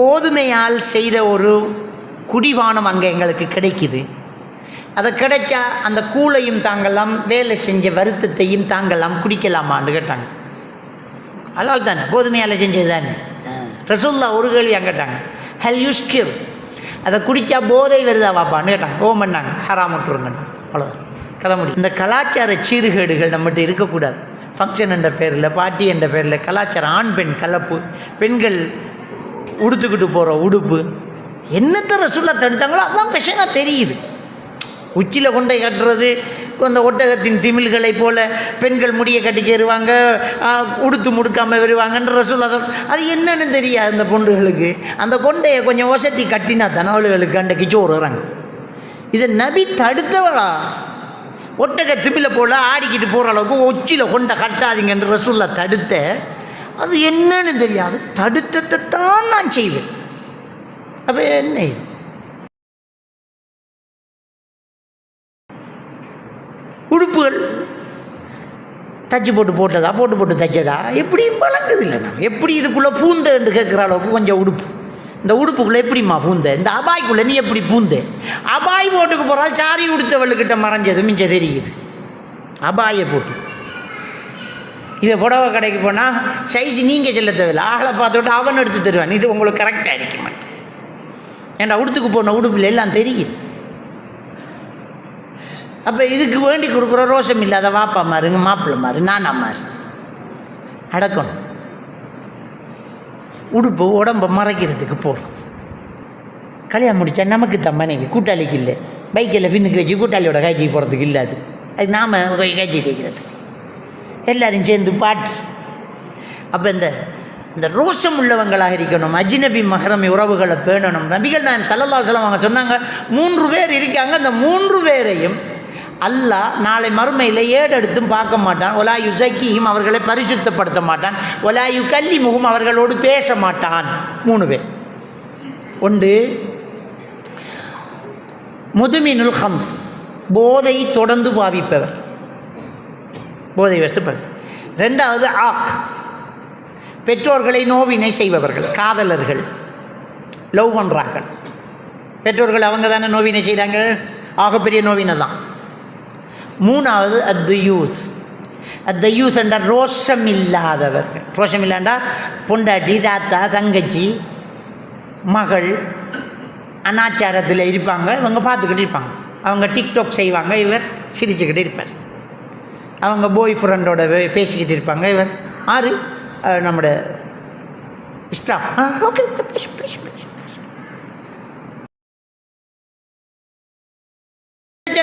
கோதுமையால் செய்த ஒரு குடிவானம் அங்கே எங்களுக்கு கிடைக்குது. அதை கிடைச்சா அந்த கூழையும் தாங்கலாம் வேலை செஞ்ச வருத்தத்தையும் தாங்கலாம் குடிக்கலாமான்னு கேட்டாங்க. அலால் தானே? கோதுமையால் செஞ்சது தானே? ரசோல்லா ஒரு கேள்வியாக கேட்டாங்க. ஹெல் யூஸ்கிர் அதை குடித்தா போதை வருதா வாப்பான்னு கேட்டாங்க. ஓ பண்ணாங்க ஹராம் அவ்வளோதான் கதை முடியும். இந்த கலாச்சார சீர்கேடுகள் நம்மகிட்ட இருக்கக்கூடாது. ஃபங்க்ஷன் என்ற பேரில் பாட்டி என்ற பேரில் கலாச்சாரம் ஆண் பெண் கலப்பு பெண்கள் உடுத்துக்கிட்டு போகிற உடுப்பு. என்னத்தை ரசுல்லா தடுத்தாங்களோ அதுதான் விஷயம் தெரியுது. உச்சியில் கொண்டை கட்டுறது அந்த ஒட்டகத்தின் திமில்களைப் போல பெண்கள் முடியை கட்டிக்கேறுவாங்க உடுத்து முடுக்காமல் வருவாங்கன்ற ரசூல் அது என்னன்னு தெரியாது அந்த பொண்டுகளுக்கு அந்த கொண்டையை கொஞ்சம் வசதி கட்டினா தானே அவளுகளுக்கு அண்டைக்கு சோறு வராங்க. இதை நபி தடுத்தவளா? ஒட்டக திமில போல ஆடிக்கிட்டு போகிற அளவுக்கு உச்சியில் கொண்டை கட்டாதீங்கன்ற ரசூல்லா தடுத்த அது என்னன்னு தெரியாது. தடுத்ததை தான் நான் செய்வேன். அப்போ என்ன இது? உடுப்புகள் தச்சு போட்டு போட்டதா போட்டு போட்டு தைச்சதா? எப்படியும் வழங்குது இல்லை நான். எப்படி இதுக்குள்ளே பூந்தேன்னு கேட்குற அளவுக்கு கொஞ்சம் உடுப்பு. இந்த உடுப்புக்குள்ளே எப்படிம்மா பூந்த? இந்த அபாய்க்குள்ளே நீ எப்படி பூந்த? அபாய் போட்டுக்கு போகிறாள் சாரி உடுத்தவள்கிட்ட மறைஞ்சது மிஞ்ச தெரியுது. அபாயை போட்டு. இவன் புடவை கடைக்கு போனால் சைஸ் நீங்கள் செல்ல தேவையில்லை. ஆளை பார்த்துட்டு அவன் எடுத்து தருவான். இது உங்களுக்கு கரெக்டாக இருக்குமா ஏன்டா உடுத்துக்கு போன உடுப்பில் எல்லாம் தெரியுது. அப்போ இதுக்கு வேண்டி கொடுக்குற ரோஷம் இல்லாத வாப்பா மாறுங்க மாப்பிள்ளை மாறு நானா மாறு அடக்கணும். உடுப்பு உடம்பை மறைக்கிறதுக்கு போகிறது கல்யாணம் முடித்தா நமக்கு தான் மனைவி. கூட்டாளிக்கு இல்லை. பைக்கில் பின்னுக்கு வச்சு கூட்டாளியோட காய்ச்சி போகிறதுக்கு இல்லை அது நாம் காய்ச்சி தைக்கிறது எல்லாரும் சேர்ந்து பாட்டு. அப்போ இந்த இந்த ரோஷம் உள்ளவங்களாக இருக்கணும். அஜினபி மகரமி உறவுகளை பேணணும். நபிகள் நான் சல்லல்லா சொல்லம் அவங்க சொன்னாங்க மூன்று பேர் இருக்காங்க. அந்த மூன்று பேரையும் அல்லாஹ் நாளை மறுமையில் ஏடெடுத்தும் பார்க்க மாட்டான். ஒலா யுசக்கியும் அவர்களை பரிசுத்தப்படுத்த மாட்டான். ஒலா யு கல்லி முகம் அவர்களோடு பேச மாட்டான். மூணு பேர். ஒன்று முதுமினுல் ஹம் போதை தொடர்ந்து பாவிப்பவர். போதை வஸ்துப்பவர் ரெண்டாவது ஆக். பெற்றோர்களை நோவினை செய்பவர்கள் காதலர்கள் லவ் பண்ணுறார்கள் பெற்றோர்கள் அவங்க தானே நோவினை செய்கிறாங்க ஆகப்பெரிய நோவினை தான். மூணாவது அத்துயூஸ். அத்தயூஸ் என்றால் ரோஷம் இல்லாதவர்கள் ரோஷம் இல்லாண்டா பொண்டாட்டி தாத்தா தங்கச்சி மகள் அனாச்சாரத்தில் இருப்பாங்க இவங்க பார்த்துக்கிட்டு இருப்பாங்க. அவங்க டிக்டாக் செய்வாங்க இவர் சிரிச்சுக்கிட்டு இருப்பார். அவங்க பாய் ஃப்ரெண்டோட பேசிக்கிட்டு இருப்பாங்க. இவர் ஆறு நம்முடைய ஸ்டாஃப் ஓகே பேசு பேசு பேசு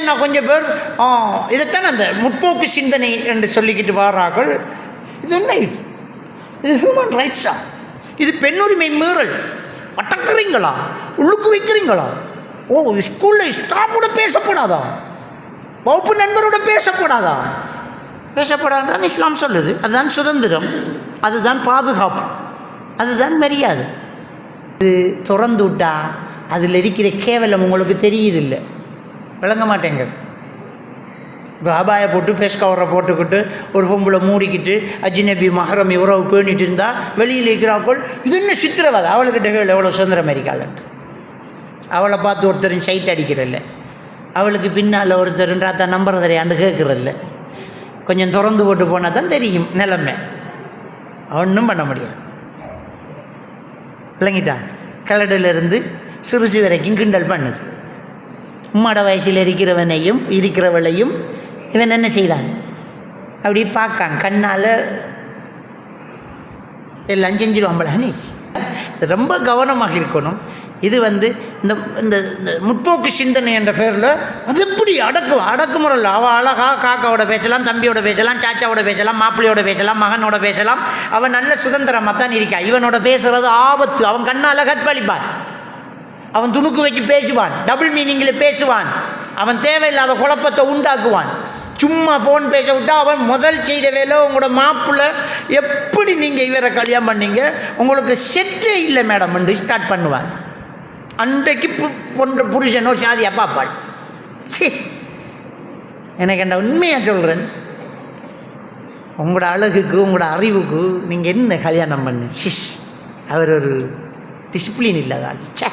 நான் கொஞ்சம் பேர் இதைத்தான் அந்த முற்போக்கு சிந்தனை என்று சொல்லிக்கிட்டு வர்றார்கள் இது என்ன இது? இது ஹியூமன் ரைட்ஸா இது பெண்ணுரிமை மீறல். அட்டக்குறீங்களா உள்ளுக்கு வைக்கிறீங்களா? ஓ ஸ்கூலில் ஸ்டாஃபோட பேசப்படாதா? வகுப்பு நண்பரோட பேசப்படாதா? பேசப்படாதான் இஸ்லாம் சொல்லுது. அதுதான் சுதந்திரம். அதுதான் பாதுகாப்பு. அதுதான் மரியாதை. இது திறந்து விட்டா அதில் இருக்கிற கேவலம் உங்களுக்கு தெரியுதில்லை. விளங்க மாட்டேங்குது. இப்போ அபாயை போட்டு ஃபேஸ் கவரை போட்டுக்கிட்டு ஒரு பொம்பளை மூடிக்கிட்டு அஜினபி மஹரம் இவரவு பேணிட்டு இருந்தால் வெளியில் இருக்கிறாக்கள் இது என்ன சித்திரவாதம் அவளுக்கிட்ட கேள் எவ்வளோ சுதந்திரம் இருக்காளன்ட்டு அவளை பார்த்து ஒருத்தரும் சைட் அடிக்கிறல்ல. அவளுக்கு பின்னால் ஒருத்தர் ராத்தா நம்புறதரையாண்டு கேட்குறல்ல கொஞ்சம் திறந்து போட்டு போனால் தான் தெரியும் நிலைமை. ஒன்றும் பண்ண முடியாது. விளங்கிட்டா? கலடிலிருந்து சிறுசு வரைக்கும் கிண்டல் பண்ணுது. உம்மாட வயசில் இருக்கிறவனையும் இருக்கிறவளையும் இவன் என்ன செய்தான்? அப்படி பார்க்கான். கண்ணால் எல்லாம் செஞ்சிருவான் நீ ரொம்ப கவனமாக இருக்கணும் இது வந்து இந்த இந்த இந்த முற்போக்கு சிந்தனை என்ற பேரில் அது எப்படி அடக்கும் அடக்குமுறையில் அவள் அழகா காக்காவோட பேசலாம் தம்பியோட பேசலாம் சாச்சாவோட பேசலாம் மாப்பிள்ளையோட பேசலாம் மகனோட பேசலாம். அவன் நல்ல சுதந்திரமாக தான் இருக்கா. இவனோட பேசுறது ஆபத்து. அவன் கண்ணால் கற்பழிப்பான் அவன் துணுக்கு வச்சு பேசுவான். டபுள் மீனிங்கில் பேசுவான். அவன் தேவையில்லாத குழப்பத்தை உண்டாக்குவான். சும்மா ஃபோன் பேச விட்டா அவன் முதல் செய்த வேலை உங்களோட மாப்பிள்ளை எப்படி நீங்கள் இவரை கல்யாணம் பண்ணீங்க? உங்களுக்கு செட்டே இல்லை மேடம் என்று ஸ்டார்ட் பண்ணுவார். அன்றைக்கு பு பொண்ணு புருஷனோ சாதி பாப்பாள் சி எனக்கு என்ன உண்மையாக சொல்கிறேன் உங்களோட அழகுக்கு உங்களோட அறிவுக்கு நீங்கள் என்ன கல்யாணம் பண்ணு? சிஸ் அவர் ஒரு டிசிப்ளின் இல்லாதான் சே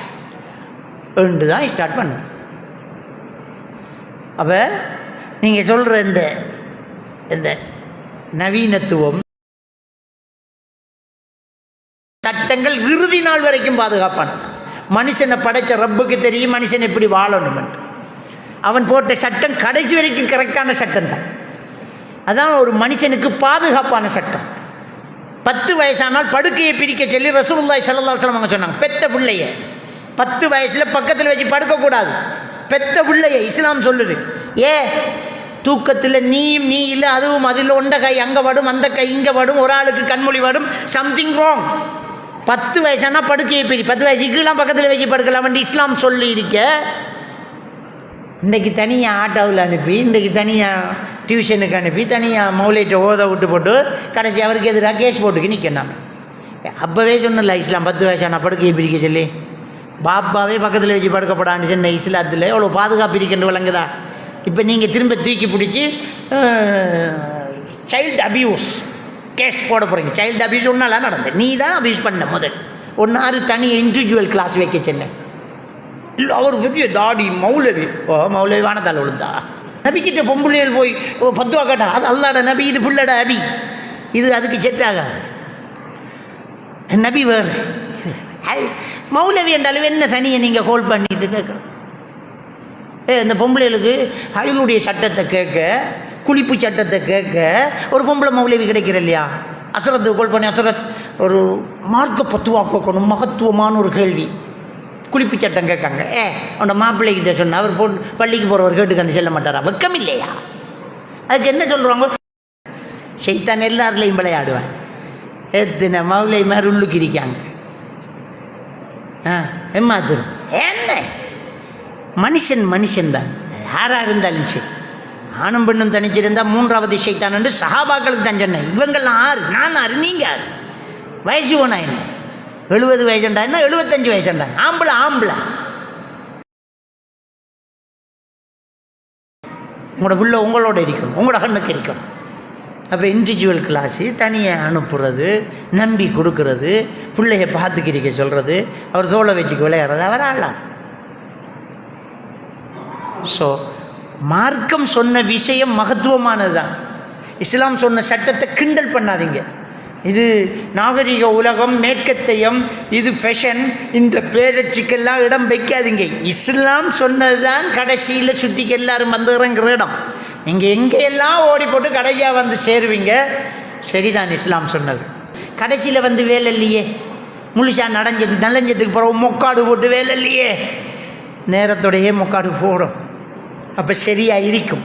என்று தான் ஸ்டார்ட் பண்ணு. அப்போ நீங்கள் சொல்கிற இந்த இந்த நவீனத்துவம் சட்டங்கள் இறுதி நாள் வரைக்கும் பாதுகாப்பானது. மனுஷனை படைச்ச ரப்புக்கு தெரியும் மனுஷன் எப்படி வாழணும் அவன் போட்ட சட்டம் கடைசி வரைக்கும் கரெக்டான சட்டம் தான். அதான் ஒரு மனுஷனுக்கு பாதுகாப்பான சட்டம். பத்து வயசானால் படுக்கையை பிரிக்க சொல்லி ரசூல்லாய் சல்லா அலைஹி சொன்னாங்க பெத்த பிள்ளைய. பத்து வயசில் பக்கத்தில் வச்சு படுக்கக்கூடாது. பெத்த பிள்ளைய இஸ்லாம் சொல்லுது. ஏ தூக்கத்தில் நீயும் நீ இல்லை அதுவும் அதில் ஒண்ட கை அங்கே வடும் அந்த கை இங்கே வடும் ஒரு ஆளுக்கு கண்மொழி வடும் சம்திங் ராங் பத்து வயசானா படுக்கையை பிரி பத்து வயசுக்குலாம் பக்கத்தில் வச்சு படுக்கலாம் இஸ்லாம் சொல்லி இருக்க இன்றைக்கு தனியாக ஆட்டோவில் அனுப்பி இன்றைக்கு தனியாக டியூஷனுக்கு அனுப்பி தனியாக மௌலைட்ட ஓத விட்டு போட்டு கடைசி அவருக்கு எதிராக கேஸ் போட்டுக்கு நிற்கணும் அப்போவே சொன்னல இஸ்லாம் பத்து வயசான படுக்கையை பிரிக்க சொல்லி. பாப்பாவே பக்கத்தில் வச்சு படுக்கப்படான்னு சொன்ன இஸ்லாத்தில் எவ்வளோ பாதுகாப்பு இருக்கின்ற விளங்குதா? இப்போ நீங்கள் திரும்ப தூக்கி பிடிச்சி சைல்டு அபியூஸ் கேஸ் போட போகிறீங்க சைல்டு அபியூஸ் ஒன்றாலாம் நடந்தது நீ தான் அபியூஸ் பண்ண முதல். ஒன்றாறு தனி இண்டிவிஜுவல் கிளாஸ் வைக்க சென்னேன். இல்லை அவர் பெரிய தாடி மௌலவி. ஓ மௌலவி வானத்தால் விழுந்தா. நபிக்கிட்ட பொம்புள்ளைகள் போய் ஓ பத்து கேட்டா அது அல்லாட நபி இது புள்ளட அபி. இது அதுக்கு செட் ஆகாது. நபி வேறு. மௌலவி என்றாலும் என்ன தனியை நீங்கள் கோல் பண்ணிட்டு கேட்குறோம் ஏ இந்த பொம்பளைகளுக்கு அயலுடைய சட்டத்தை கேட்க குளிப்பு சட்டத்தை கேட்க ஒரு பொம்பளை மௌலவி கிடைக்கிற இல்லையா அசரத் கோல் பண்ணி அசரத் ஒரு மார்க்க பத்துவா கேட்கணும் மகத்துவமான ஒரு கேள்வி. குளிப்பு சட்டம் கேட்காங்க. ஏ அவனோட மாப்பிள்ளைகிட்ட சொன்னா அவர் போ பள்ளிக்கு போகிறவர் கேட்டுக்கு அந்த செல்ல மாட்டாரா? வெக்கம் இல்லையா அதுக்கு என்ன சொல்கிறாங்க செய்தான் எல்லாருலையும் விளையாடுவேன் எத்தனை மவுளை மாதிரி உள்ளுக்கு இருக்காங்க ஆ ஏமாத்துறோம் என்ன? மனுஷன் மனுஷன் தான். யாராக இருந்தாலும் சரி. ஆணும் பெண்ணும் தனிச்சிருந்தால் மூன்றாவது சைத்தான் என்று சஹாபாக்களுக்கு தான் சொன்னேன். இவங்கெல்லாம் ஆறு நான் ஆறு நீங்கள் ஆறு. வயசு ஒன்றா என்ன? எழுபது வயசுண்டா என்ன? எழுபத்தஞ்சு வயசுண்டா? ஆம்பளை ஆம்பளை. உங்களோட புள்ள உங்களோட இருக்கும் உங்களோட கண்ணுக்கு இருக்கும் அப்போ இண்டிவிஜுவல் கிளாஸு தனியாக அனுப்புறது நம்பி கொடுக்கறது பிள்ளைய பார்த்துக்கிறிக்க சொல்கிறது அவர் தோலை வச்சுக்கு விளையாடுறது அவர் ஆளா ஸோ மார்க்கம் சொன்ன விஷயம் மகத்துவமானது தான் இஸ்லாம் சொன்ன சட்டத்தை கிண்டல் பண்ணாதீங்க. இது நாகரிக உலகம் மேற்கத்தையும் இது ஃபேஷன் இந்த பேரச்சிக்கெல்லாம் இடம் வைக்காதீங்க. இஸ்லாம் சொன்னது தான் கடைசியில் சுற்றிக்கு எல்லாரும் வந்து இடம். நீங்கள் எங்கேயெல்லாம் ஓடி போட்டு கடைசியாக வந்து சேருவீங்க? சரிதான் இஸ்லாம் சொன்னது. கடைசியில் வந்து வேலை இல்லையே. முழுசா நடஞ்சது நலஞ்சதுக்கு பிறகு மொக்காடு போட்டு வேலை இல்லையே. நேரத்தோடையே மொக்காடு போடும். அப்போ சரியாக இருக்கும்